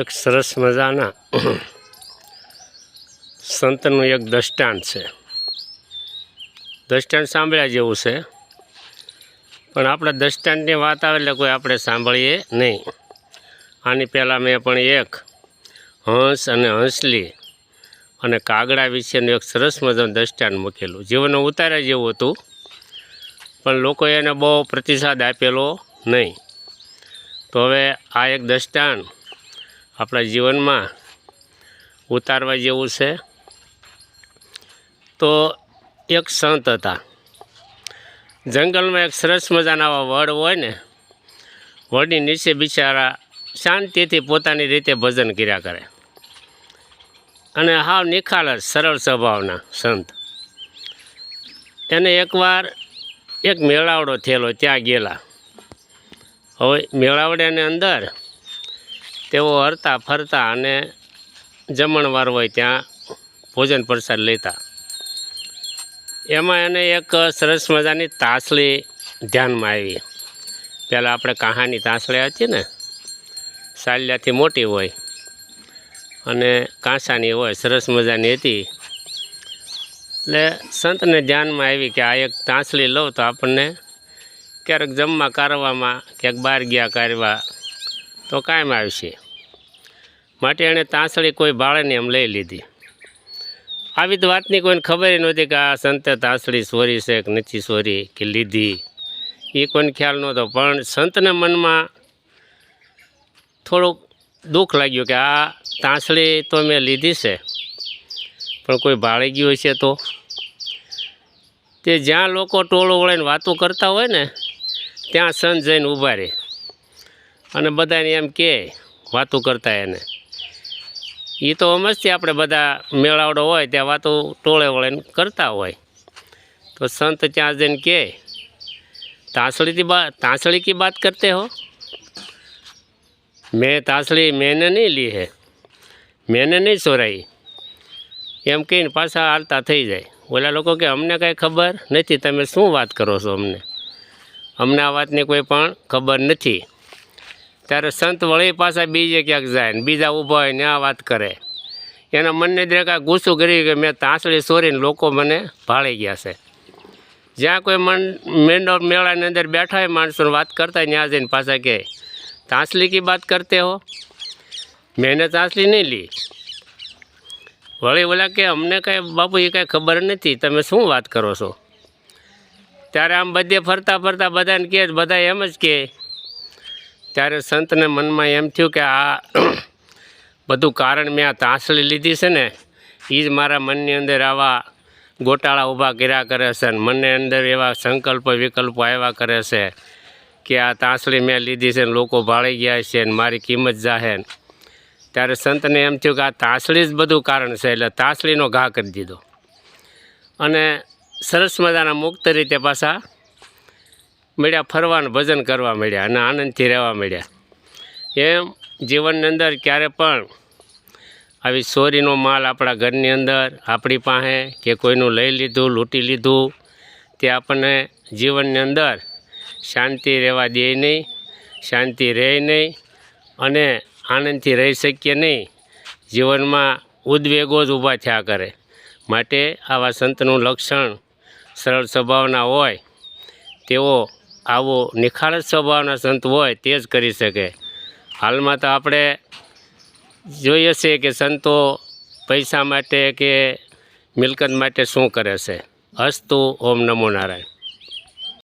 એક સરસ મજાના સંતનું એક દ્રષ્ટાંત છે. દ્રષ્ટાંત સાંભળ્યા જેવું છે. પણ આપણે દ્રષ્ટાંતની વાત આવે એટલે કોઈ આપણે સાંભળીએ નહીં. આની પહેલાં મેં પણ એક હંસ અને હંસલી અને કાગડા વિશેનું એક સરસ મજાનું દ્રષ્ટાંત મૂકેલું. જીવન ઉતાર્યા જેવું હતું, પણ લોકોએ એને બહુ પ્રતિસાદ આપેલો નહીં. તો હવે આ એક દ્રષ્ટાંત આપણા જીવનમાં ઉતારવા જેવું છે. તો એક સંત હતા. જંગલમાં એક સરસ મજાના વડ હોય ને, વડની નીચે બિચારા શાંતિથી પોતાની રીતે ભજન કર્યા કરે. અને હાવ નિખાલસ સરળ સ્વભાવના સંત. એને એકવાર એક મેળાવડો થયેલો, ત્યાં ગયેલા. હવે મેળાવડાની અંદર તેઓ હરતા ફરતા અને જમણવાર હોય ત્યાં ભોજન પ્રસાદ લેતા. એમાં એને એક સરસ મજાની તાસલી ધ્યાનમાં આવી. પહેલાં આપણે કહાની તાસળી હતી ને, સાલિયાથી મોટી હોય અને કાંસાની હોય, સરસ મજાની હતી. એટલે સંતને ધ્યાનમાં આવી કે આ એક તાંસળી લઉં તો આપણને ક્યારેક જમવા કારવામાં, ક્યાંક બહાર ગયા કરવા તો કાયમ આવશે. માટે એણે તાંસળી કોઈ બાળાને એમ લઈ લીધી. આવી તો વાતની કોઈને ખબર નહોતી કે આ સંતે તાંસળી સોરી છે કે નથી સોરી, કે લીધી. એ કોઈને ખ્યાલ નહોતો, પણ સંતને મનમાં થોડુંક દુઃખ લાગ્યું કે આ તાંસળી તો મેં લીધી છે, પણ કોઈ ભાળી ગયું હશે તો? તે જ્યાં લોકો ટોળો વળીને વાતો કરતા હોય ને, ત્યાં સંત જઈને ઊભા રહે. અને બધાને એમ કહે વાતો કરતા એને. એ તો મસ્તી આપણે બધા મેળાવડો હોય ત્યાં વાતો ટોળે વળે કરતા હોય. તો સંત ત્યાં જઈને કે, તાંસળીથી બા, તાંસળી કી બાત કરતે હો? મેં તાંસળી મેને નહીં લી હે, મેને નહીં ચોરાઈ એમ કહીને પાછા હાલતા થઈ જાય. ઓલા લોકો કે, અમને કાંઈ ખબર નથી, તમે શું વાત કરો છો અમને? અમને આ વાતની કોઈ પણ ખબર નથી. ત્યારે સંત વળી પાછા બીજે ક્યાંક જાય ને બીજા ઊભા હોય ને આ વાત કરે. એના મનને આ ગુસ્સો કરી કે મેં તાંસળી સોરીને લોકો મને ભાળી ગયા છે. જ્યાં કોઈ મન મેંડો મેળાની અંદર બેઠા હોય માણસોને વાત કરતા ત્યાં જઈને પાછા કહે તાંસલી કી વાત કરતે હો? મેને તાંસલી નહીં લી. વળી ઓલા કે, અમને કાંઈ બાપુ એ કાંઈ ખબર નથી, તમે શું વાત કરો છો? ત્યારે આમ બધે ફરતા ફરતા બધાને કહે બધા એમ જ કહે ત્યારે સંતને મનમાં એમ થયું કે આ બધું કારણ મેં આ તાંસળી લીધી છે ને એ જ મારા મનની અંદર આવા ગોટાળા ઊભા કર્યા કરે છે અને મનને અંદર એવા સંકલ્પ, વિકલ્પો આવ્યા કરે છે કે આ તાંસળી મેં લીધી છે ને, લોકો ભાળી ગયા છે ને, મારી કિંમત જાહે ત્યારે સંતને એમ થયું કે આ તાંસળી જ બધું કારણ છે, એટલે તાંસળીનો ઘા કરી દીધો. અને સરસ મજાના મુક્ત રીતે પાછા મળ્યા, ફરવાનું, ભજન કરવા મળ્યા અને આનંદથી રહેવા મળ્યા. એમ જીવનની અંદર ક્યારે પણ આવી ચોરીનો માલ આપણા ઘરની અંદર, આપણી પાસે કે કોઈનું લઈ લીધું, લૂંટી લીધું, તે આપણને જીવનની અંદર શાંતિ રહેવા દે નહીં, શાંતિ રહે નહીં અને આનંદથી રહી શકીએ નહીં. જીવનમાં ઉદ્વેગો જ ઊભા થયા કરે. માટે આવા સંતનું લક્ષણ, સરળ સ્વભાવના હોય, તેઓ આવો નિખાલસ સ્વભાવના સંત હોય તે જ કરી શકે. હાલમાં તો આપણે જોઈએ છે કે સંતો પૈસા માટે કે મિલકત માટે શું કરે છે? અસ્તુ ઓમ નમો નારાયણ.